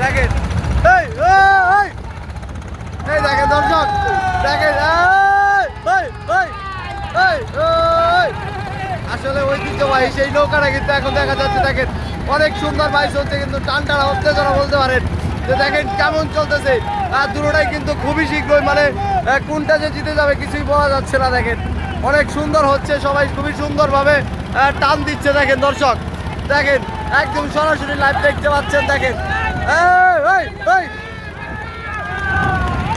দেখেন। এই এই, এই। দেখেন দর্শক দেখেন। এই, এই, এই, এই। আসলে ঐতিহ্যবাহী সেই নৌকাটা কিন্তু এখন দেখা যাচ্ছে দেখেন। অনেক সুন্দর বাইশ হচ্ছে কিন্তু টান টানা উত্তেজনা বলতে পারেন। যে দেখেন কেমন চলতেছে। আর দুটোটাই কিন্তু খুবই শীঘ্রই মানে কোনটা যে জিতে যাবে কিছুই বলা যাচ্ছে না দেখেন। অনেক সুন্দর হচ্ছে সবাই খুবই সুন্দরভাবে টান দিচ্ছে দেখেন দর্শক। দেখেন একদম সরাসরি লাইভ দেখতে পাচ্ছেন দেখেন।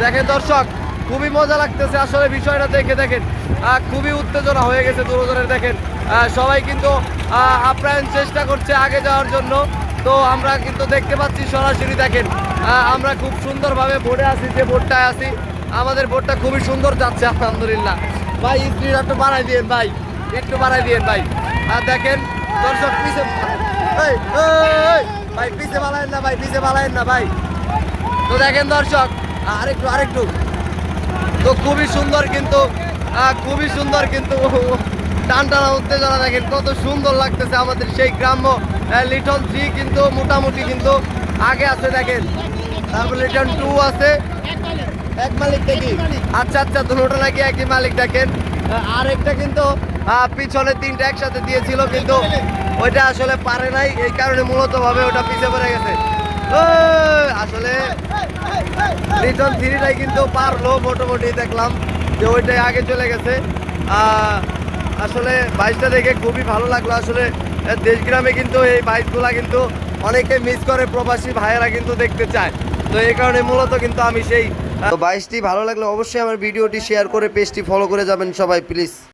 দেখেন দর্শক খুবই মজা লাগতেছে আসলে বিষয়টা দেখে দেখেন। খুবই উত্তেজনা হয়ে গেছে দুজনের দেখেন। সবাই কিন্তু আপ্যায়ন চেষ্টা করছে আগে যাওয়ার জন্য। তো আমরা কিন্তু দেখতে পাচ্ছি সরাসরি দেখেন। আমরা খুব সুন্দরভাবে বোর্ডে আছি যে বোর্ডটায় আছি। আমাদের বোর্ডটা খুবই সুন্দর যাচ্ছে আলহামদুলিল্লাহ। ভাই স্পিড একটু বাড়াই দিয়ে ভাই। একটু বাড়াই দিয়ে ভাই। আর দেখেন দর্শক পিছে এই, এই, এই, ভাই পিছে বাড়ায়েন না ভাই, পিছে বাড়ায়েন না ভাই। তো দেখেন দর্শক, আরেকটু আরেকটু। তো খুবই সুন্দর কিন্তু খুবই সুন্দর কিন্তু টান টানা উত্তেজনা দেখেন, কত সুন্দর লাগতেছে আমাদের সেই গ্রাম্য লিটন থ্রি কিন্তু, মোটামুটি কিন্তু আগে আছে দেখেন। তারপর লিটন টু আছে। এক মালিক দেখি। আচ্ছা আচ্ছা দুটোটা নাকি একই মালিক দেখেন। আরেকটা কিন্তু পিছনে তিনটা একসাথে দিয়েছিল, কিন্তু ওইটা আসলে পারে নাই। এই কারণে মূলত ভাবে ওটা পিছে পড়ে গেছে। আসলে রিটন থ্রিটাই কিন্তু পারল, মোটামুটি দেখলাম যে ওইটাই আগে চলে গেছে। আসলে বাইকটা দেখে খুবই ভালো লাগল। আসলে দেশগ্রামে কিন্তু এই বাইকগুলা কিন্তু অনেকে মিস করে, প্রবাসী ভাইয়েরা কিন্তু দেখতে চায়। তো এই কারণে মূলত কিন্তু আমি সেই তো বাইশটি ভালো লাগলে অবশ্যই আমার ভিডিওটি শেয়ার করে পেজটি ফলো করে যাবেন সবাই প্লিজ